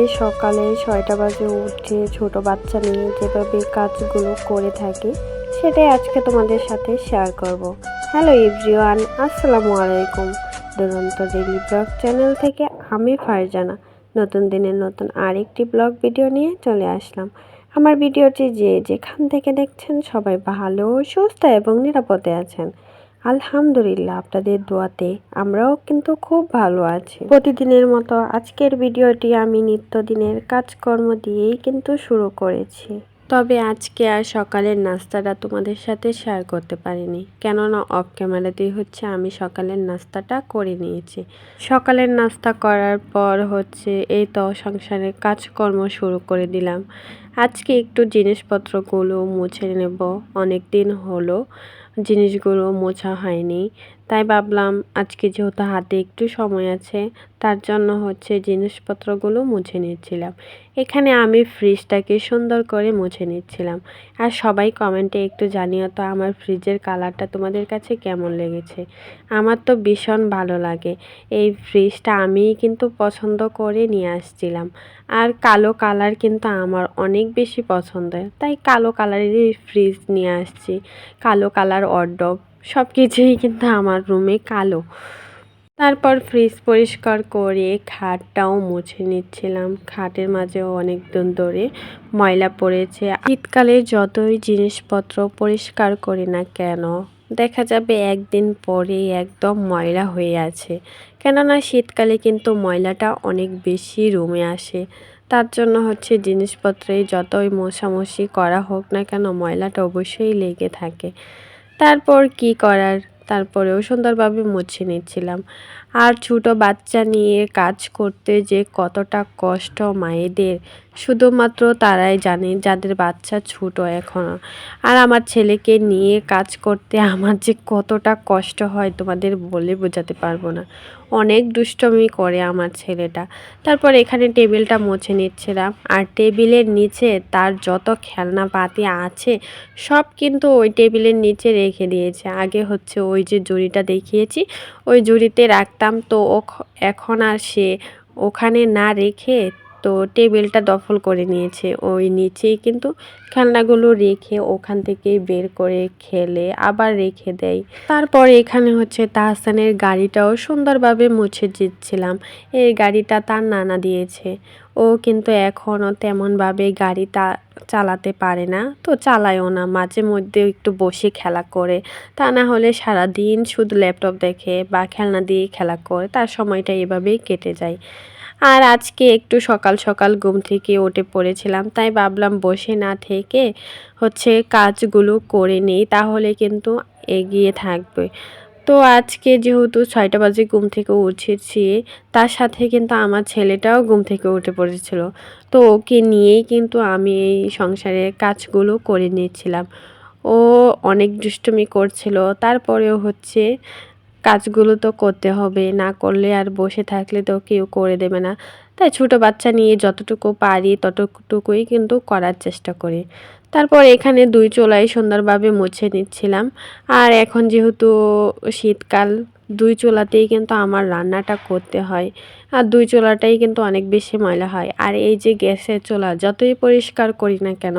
এই সকালে ছয়টা বাজে উঠে ছোট বাচ্চা নিয়ে যেভাবে কাজগুলো করে থাকি, সেটাই আজকে তোমাদের সাথে শেয়ার করব। হ্যালো এভরিওয়ান আসসালামু আলাইকুম। দুরন্ত ডেলি ব্লগ চ্যানেল থেকে আমি ফারজানা। নতুন দিনের নতুন আরেকটি ব্লগ ভিডিও নিয়ে চলে আসলাম। আমার ভিডিওটি যে যেখান থেকে দেখছেন সবাই ভালো, সুস্থ এবং নিরাপদে আছেন। আলহামদুলিল্লাহ, আপনাদের দোয়াতে আমরাও কিন্তু খুব ভালো আছি। প্রতিদিনের মতো আজকের ভিডিওটি আমি নিত্যদিনের কাজকর্ম দিয়েই কিন্তু শুরু করেছি। তবে আজকে আর সকালের নাস্তাটা তোমাদের সাথে শেয়ার করতে পারিনি। কেননা অফ ক্যামেরাতেই হচ্ছে আমি সকালের নাস্তাটা করে নিয়েছি। সকালের নাস্তা করার পর হচ্ছে এই তো সংসারের কাজকর্ম শুরু করে দিলাম। আজকে একটু জিনিসপত্রগুলো মুছে নেব। অনেক দিন হলো জিনিসগুলো মোছা হয়নি। তাই ভাবলাম আজকে যেহেতু হাতে একটু সময় আছে, তার জন্য হচ্ছে জিনিসপত্রগুলো মুছে নিচ্ছিলাম। এখানে আমি ফ্রিজটাকে সুন্দর করে মুছে নিচ্ছিলাম। আর সবাই কমেন্টে একটু জানিও তো আমার ফ্রিজের কালারটা তোমাদের কাছে কেমন লেগেছে? আমার তো ভীষণ ভালো লাগে। এই ফ্রিজটা আমিই কিন্তু পছন্দ করে নিয়ে আসছিলাম। আর কালো কালার কিন্তু আমার অনেক বেশি পছন্দের, তাই কালো কালারেরই ফ্রিজ নিয়ে আসছি। কালো কালার অর্ডব সব কিছুই কিন্তু আমার রুমে কালো। তারপর ফ্রিজ পরিষ্কার করে খাটটাও মুছে নিচ্ছিলাম। খাটের মাঝেও অনেক দিন ধরে ময়লা পড়েছে। শীতকালে যতই জিনিসপত্র পরিষ্কার করি না কেন, দেখা যাবে একদিন পরে একদম ময়লা হয়ে আছে। কেননা শীতকালে কিন্তু ময়লাটা অনেক বেশি রুমে আসে। তার জন্য হচ্ছে জিনিসপত্রে যতই মশামশি করা হোক না কেন, ময়লাটা অবশ্যই লেগে থাকে। তারপর কি করার? তারপরেও সুন্দরভাবে মুছে নিচ্ছিলাম। আর ছোটো বাচ্চা নিয়ে কাজ করতে যে কতটা কষ্ট মায়েদের, শুধুমাত্র তারাই জানে যাদের বাচ্চা ছোট এখনও আর আমার ছেলেকে নিয়ে কাজ করতে আমার যে কতটা কষ্ট হয় তোমাদের বলে বোঝাতে পারব না। অনেক দুষ্টমি করে আমার ছেলেটা। তারপর এখানে টেবিলটা মুছে নিচ্ছিলাম আর টেবিলের নিচে তার যত খেলনা পাতি আছে, সব কিন্তু ওই টেবিলের নিচে রেখে দিয়েছে। আগে হচ্ছে ওই যে জুড়িটা দেখিয়েছি, ওই জুড়িতে রাখতাম তো এখন আর সে ওখানে না রেখে তো টেবিলটা দখল করে নিয়েছে। ওই নিচেই কিন্তু খেলনাগুলো রেখে ওখান থেকে বের করে খেলে, আবার রেখে দেয়। তারপর এখানে হচ্ছে তাহসানের গাড়িটাও সুন্দরভাবে মুছে দিচ্ছিলাম। এই গাড়িটা তার নানা দিয়েছে। ও কিন্তু এখনও তেমনভাবে গাড়িটা চালাতে পারে না। তো চালায়ও না, মাঝে মধ্যে একটু বসে খেলা করে। তা না হলে সারা দিন শুধু ল্যাপটপ দেখে বা খেলনা দিয়ে খেলা করে। তার সময়টা এভাবেই কেটে যায়। আর আজকে একটু সকাল সকাল ঘুম থেকে উঠে পড়েছিলাম, তাই ভাবলাম বসে না থেকে হচ্ছে কাজগুলো করে নিই, তাহলে কিন্তু এগিয়ে থাকবে। তো আজকে যেহেতু ছয়টা বাজে ঘুম থেকে উঠেছি, তার সাথে কিন্তু আমার ছেলেটাও ঘুম থেকে উঠে পড়েছিল, তো ওকে নিয়েই কিন্তু আমি এই সংসারের কাজগুলো করে নিয়েছিলাম। ও অনেক দুষ্টুমি করছিল, তারপরেও হচ্ছে কাজগুলো তো করতে হবে, না করলে আর বসে থাকলে তো কেউ করে দেবে না। তাই ছোটো বাচ্চা নিয়ে যতটুকু পারি ততটুকুই কিন্তু করার চেষ্টা করি। তারপর এখানে দুই চোলাই সুন্দরভাবে মুছে নিচ্ছিলাম। আর এখন যেহেতু শীতকাল দুই চুলাতেই কিন্তু আমার রান্নাটা করতে হয়। আর দুই চুলাটাই কিন্তু অনেক বেশি ময়লা হয়। আর এই যে গ্যাসের চুলা, যতই পরিষ্কার করি না কেন,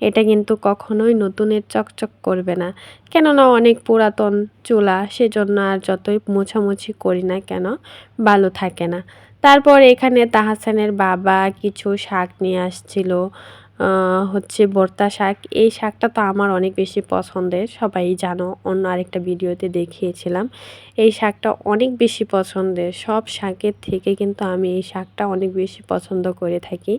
এটা কিন্তু কখনোই নতুনের চকচক করবে না। কেননা অনেক পুরাতন চুলা, সেজন্য আর যতই মোছামুছি করি না কেন, ভালো থাকে না। তারপর এখানে তাহাসানের বাবা কিছু শাক নিয়ে আসছিল। হচ্ছে বর্তা শাক। এই শাকটা তো আমার অনেক বেশি পছন্দের, সবাই জানো, অন্য আরেকটা ভিডিওতে দেখিয়েছিলাম। এই শাকটা অনেক বেশি পছন্দের, সব শাকের থেকে কিন্তু আমি এই শাকটা অনেক বেশি পছন্দ করে থাকি।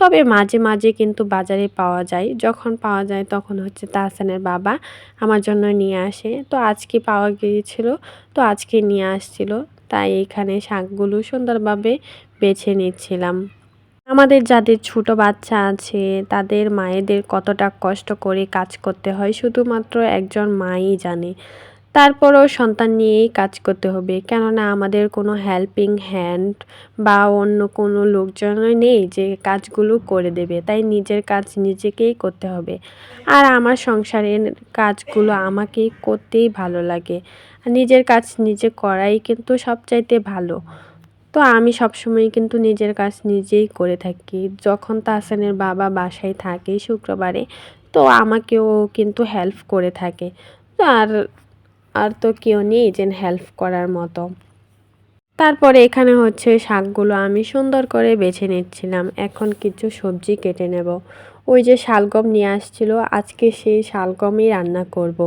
তবে মাঝে মাঝে কিন্তু বাজারে পাওয়া যায়, যখন পাওয়া যায় তখন হচ্ছে তাহসানের বাবা আমার জন্য নিয়ে আসে। তো আজকে পাওয়া গিয়েছিল, তো আজকে নিয়ে আসছিল, তাই এখানে শাকগুলো সুন্দরভাবে বেছে নিচ্ছিলাম। আমাদের যাদের ছোট বাচ্চা আছে, তাদের মায়েদের কতটা কষ্ট করে কাজ করতে হয় শুধুমাত্র একজন মাই জানে। তারপরও সন্তান নিয়েই কাজ করতে হবে। কেননা আমাদের কোনো হেল্পিং হ্যান্ড বা অন্য কোনো লোকজনই নেই যে কাজগুলো করে দেবে। তাই নিজের কাজ নিজেকেই করতে হবে। আর আমার সংসারের কাজগুলো আমাকেই করতেই ভালো লাগে। নিজের কাজ নিজে করাই কিন্তু সবচাইতে ভালো। তো আমি সবসময় কিন্তু নিজের কাজ নিজেই করে থাকি। যখন তাহসানের বাবা বাসায় থাকে শুক্রবারে, তো আমাকেও কিন্তু হেল্প করে থাকে। তো আর আর তো কেউ নেই যে হেল্প করার মতো। তারপরে এখানে হচ্ছে শাকগুলো আমি সুন্দর করে বেছে নিচ্ছিলাম। এখন কিছু সবজি কেটে নেব। ওই যে শালগম নিয়ে আসছিল, আজকে সেই শালগমই রান্না করব।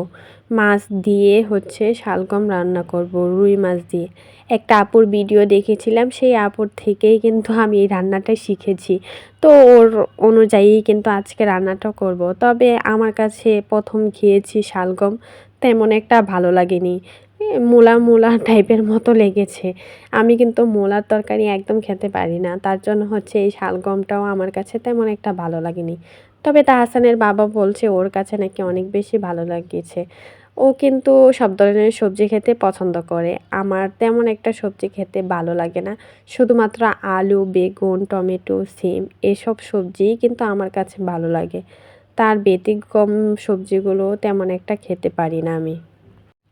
মাছ দিয়ে হচ্ছে শালগম রান্না করব, রুই মাছ দিয়ে। একটা আপুর ভিডিও দেখেছিলাম, সেই আপুর থেকেই কিন্তু আমি এই রান্নাটা শিখেছি। তো ওর অনুযায়ী কিন্তু আজকে রান্নাটা করব। তবে আমার কাছে প্রথম খেয়েছি শালগম, তেমন একটা ভালো লাগেনি। মূলা মূলা টাইপের মতো লেগেছে। আমি কিন্তু মূলার তরকারি একদম খেতে পারি না। তার জন্য হচ্ছে এই শালগমটাও আমার কাছে তেমন একটা ভালো লাগেনি। তবে তাহসানের বাবা বলছে, ওর কাছে নাকি অনেক বেশি ভালো লাগিয়েছে ও কিন্তু সব ধরনের সবজি খেতে পছন্দ করে। আমার তেমন একটা সবজি খেতে ভালো লাগে না। শুধুমাত্র আলু, বেগুন, টমেটো, সিম এসব সবজিই কিন্তু আমার কাছে ভালো লাগে। তার ব্যতিক্রম সবজিগুলো তেমন একটা খেতে পারি না আমি।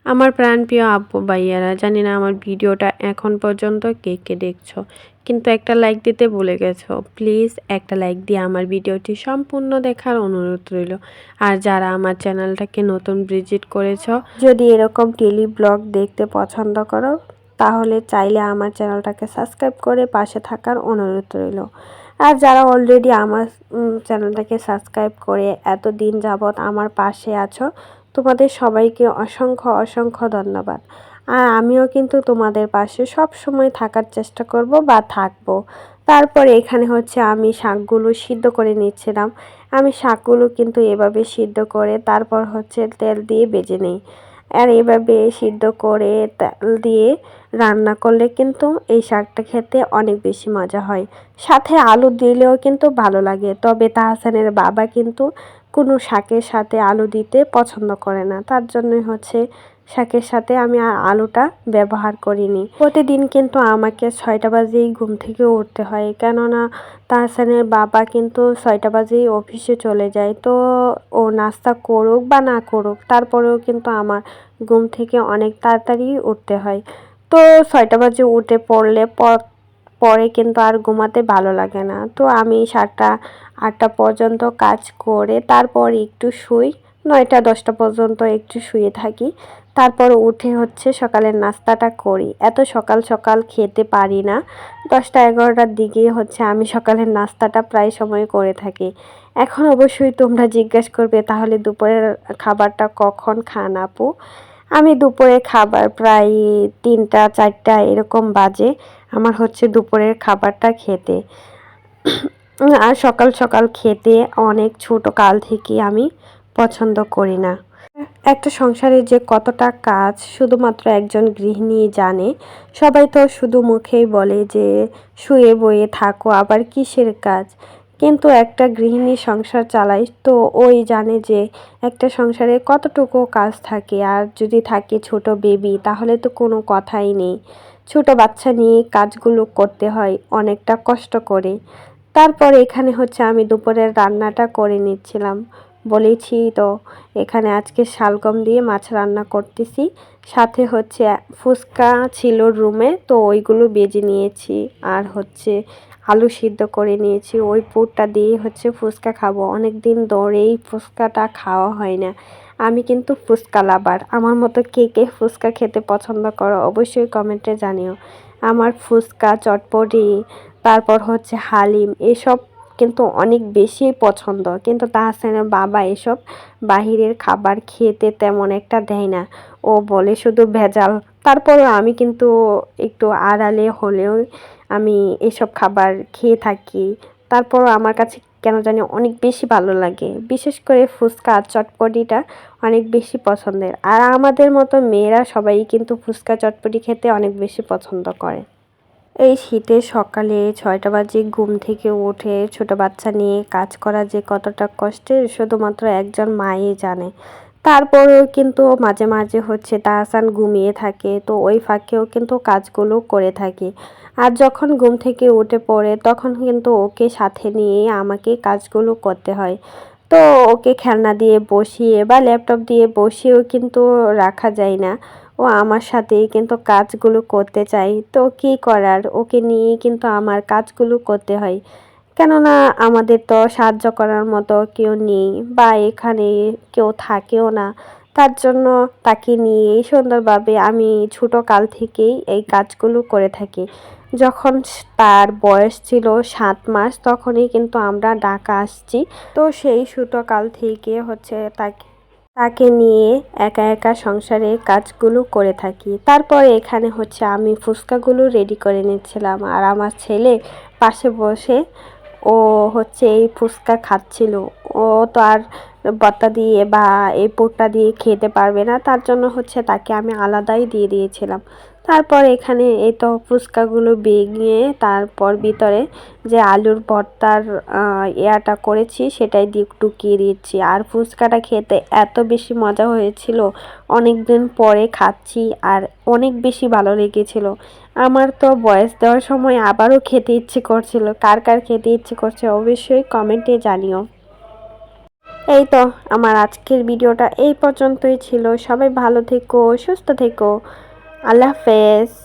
আমার প্রাণপ্রিয় আব্বু ভাইয়ারা, জানি না আমার ভিডিওটা এখন পর্যন্ত কে কে দেখছ, কিন্তু একটা লাইক দিতে ভুলে গেছো। প্লিজ একটা লাইক দিয়ে আমার ভিডিওটি সম্পূর্ণ দেখার অনুরোধ রইল। আর যারা আমার চ্যানেলটাকে নতুন ভিজিট করেছ, যদি এরকম টেলি ব্লগ দেখতে পছন্দ করো, তাহলে চাইলে আমার চ্যানেলটাকে সাবস্ক্রাইব করে পাশে থাকার অনুরোধ রইল। আর যারা অলরেডি আমার চ্যানেলটাকে সাবস্ক্রাইব করে এত দিন যাবৎ আমার পাশে আছো তোমাদের সবাইকে অসংখ্য অসংখ্য ধন্যবাদ। আর আমিও কিন্তু তোমাদের পাশে সব সময় থাকার চেষ্টা করব বা থাকব। তারপরে এখানে হচ্ছে আমি শাকগুলো সিদ্ধ করে নিচ্ছিলাম। আমি শাকগুলো কিন্তু এভাবে সিদ্ধ করে তারপর হচ্ছে তেল দিয়ে বেজে নিই। আর এভাবে সিদ্ধ করে তেল দিয়ে রান্না করলে কিন্তু এই শাকটা খেতে অনেক বেশি মজা হয়। সাথে আলু দিলেও কিন্তু ভালো লাগে। তবে তাহসানের বাবা কিন্তু কোনো শাকের সাথে আলু দিতে পছন্দ করে না। তার জন্যই হচ্ছে শাকের সাথে আমি আর আলুটা ব্যবহার করিনি। প্রতিদিন কিন্তু আমাকে ছয়টা বাজেই ঘুম থেকে উঠতে হয়। কেননা তাহসানের বাবা কিন্তু ছয়টা বাজেই অফিসে চলে যায়। তো ও নাস্তা করুক বা না করুক, তারপরেও কিন্তু আমার ঘুম থেকে অনেক তাড়াতাড়ি উঠতে হয়। তো ছয়টা বাজে উঠে পড়লে পরে কিন্তু আর ঘুমাতে ভালো লাগে না। তো আমি সাতটা, আটটা পর্যন্ত কাজ করে তারপর একটু শুই, নয়টা, দশটা পর্যন্ত একটু শুয়ে থাকি। তারপর উঠে হচ্ছে সকালের নাস্তাটা করি। এত সকাল সকাল খেতে পারি না। দশটা, এগারোটার দিকে হচ্ছে আমি সকালের নাস্তাটা প্রায় সময় করে থাকি। এখন অবশ্যই তোমরা জিজ্ঞেস করবে, তাহলে দুপুরের খাবারটা কখন খান আপু? আমি দুপুরে খাবার প্রায় তিনটা, চারটা এরকম বাজে। আমার হচ্ছে দুপুরের খাবারটা খেতে। আর সকাল সকাল খেতে অনেক ছোট কাল থেকে আমি পছন্দ করি না। একটা সংসারে যে কতটা কাজ শুধুমাত্র একজন গৃহিণী জানে, সবাই তো শুধু মুখেই বলে যে শুয়ে বয়ে থাকো, আবার কিসের কাজ? কিন্তু একটা গৃহিণী সংসার চালাই তো ওই জানে যে একটা সংসারে কতটুকু কাজ থাকে। আর যদি থাকে ছোট বেবি তাহলে তো কোনো কথাই নেই। ছোট বাচ্চা নিয়ে কাজগুলো করতে হয়, অনেকটা কষ্ট করে। তারপর এখানে হচ্ছে আমি দুপুরের রান্নাটা করে নিচ্ছিলাম। বলেছি তো, এখানে আজকে শালগম দিয়ে মাছ রান্না করতেছি। সাথে হচ্ছে ফুচকা ছিল রুমে, তো ওইগুলো বেজে নিয়েছি। আর হচ্ছে আলু সিদ্ধ করে নিয়েছি। ওই পুরটা দিয়ে হচ্ছে ফুচকা খাব। অনেক দিন ধরেই ফুচকাটা খাওয়া হয় না। আমি কিন্তু ফুচকা লাবার আমার মতো কে কে ফুচকা খেতে পছন্দ করো অবশ্যই কমেন্টে জানিও। আমার ফুচকা, চটপটি, তারপর হচ্ছে হালিম, এসব কিন্তু অনেক বেশি পছন্দ। কিন্তু তাহসানের বাবা এসব বাহিরের খাবার খেতে তেমন একটা দেয় না। ও বলে শুধু ভেজাল। তারপরও আমি কিন্তু একটু আড়ালে হলেও আমি এসব খাবার খেয়ে থাকি। তারপরও আমার কাছে কেন জানি অনেক বেশি ভালো লাগে। বিশেষ করে ফুচকা চটপটিটা অনেক বেশি পছন্দের। আর আমাদের মতো মেয়েরা সবাই কিন্তু ফুচকা, চটপটি খেতে অনেক বেশি পছন্দ করে। এই শীতের সকালে ছয়টা বাজে ঘুম থেকে উঠে ছোট বাচ্চা নিয়ে কাজ করা যে কতটা কষ্টের, শুধুমাত্র একজন মাই জানে। তারপরেও কিন্তু মাঝে মাঝে হচ্ছে তাহসান ঘুমিয়ে থাকে, তো ওই ফাঁকেও কিন্তু কাজগুলো করে থাকে। আর যখন ঘুম থেকে উঠে পড়ে, তখন কিন্তু ওকে সাথে নিয়ে আমাকে কাজগুলো করতে হয়। তো ওকে খেলনা দিয়ে বসিয়ে বা ল্যাপটপ দিয়ে বসিয়েও কিন্তু রাখা যায় না। ও আমার সাথেই কিন্তু কাজগুলো করতে চাই তো কি করার? ওকে নিয়েই কিন্তু আমার কাজগুলো করতে হয়। কেননা আমাদের তো সাহায্য করার মতো কেউ নেই বা এখানে কেউ থাকেও না। তার জন্য তাকে নিয়েই সুন্দরভাবে আমি ছোটো কাল থেকেই এই কাজগুলো করে থাকি। যখন তার বয়স ছিল সাত মাস, তখনই কিন্তু আমরা ঢাকা আসছি। তো সেই ছোটোকাল থেকে হচ্ছে তাকে তাকে নিয়ে একা একা সংসারে কাজগুলো করে থাকি। তারপরে এখানে হচ্ছে আমি ফুচকাগুলো রেডি করে নিচ্ছিলাম আর আমার ছেলে পাশে বসে ও হচ্ছে এই ফুচকা খাচ্ছিল। ও তো আর বত্তা দিয়ে বা এই পোটটা দিয়ে খেতে পারবে না, তার জন্য হচ্ছে তাকে আমি আলাদাই দিয়ে দিয়েছিলাম। তারপর এখানে এই তো ফুচকাগুলো বেগিয়ে তারপর ভিতরে যে আলুর ভর্তার ইয়াটা করেছি সেটাই দিয়ে টুকিয়ে দিচ্ছি আর ফুচকাটা খেতে এত বেশি মজা হয়েছিল। অনেক দিন পরে খাচ্ছি আর অনেক বেশি ভালো লেগেছিল। আমার তো বয়স দেওয়ার সময় আবারও খেতে ইচ্ছে করছিল। কার কার খেতে ইচ্ছে করছে অবশ্যই কমেন্টে জানিও। এই তো আমার আজকের ভিডিওটা এই পর্যন্তই ছিল। সবাই ভালো থেকো, সুস্থ থেকো। আল্লাহ হাফেজ।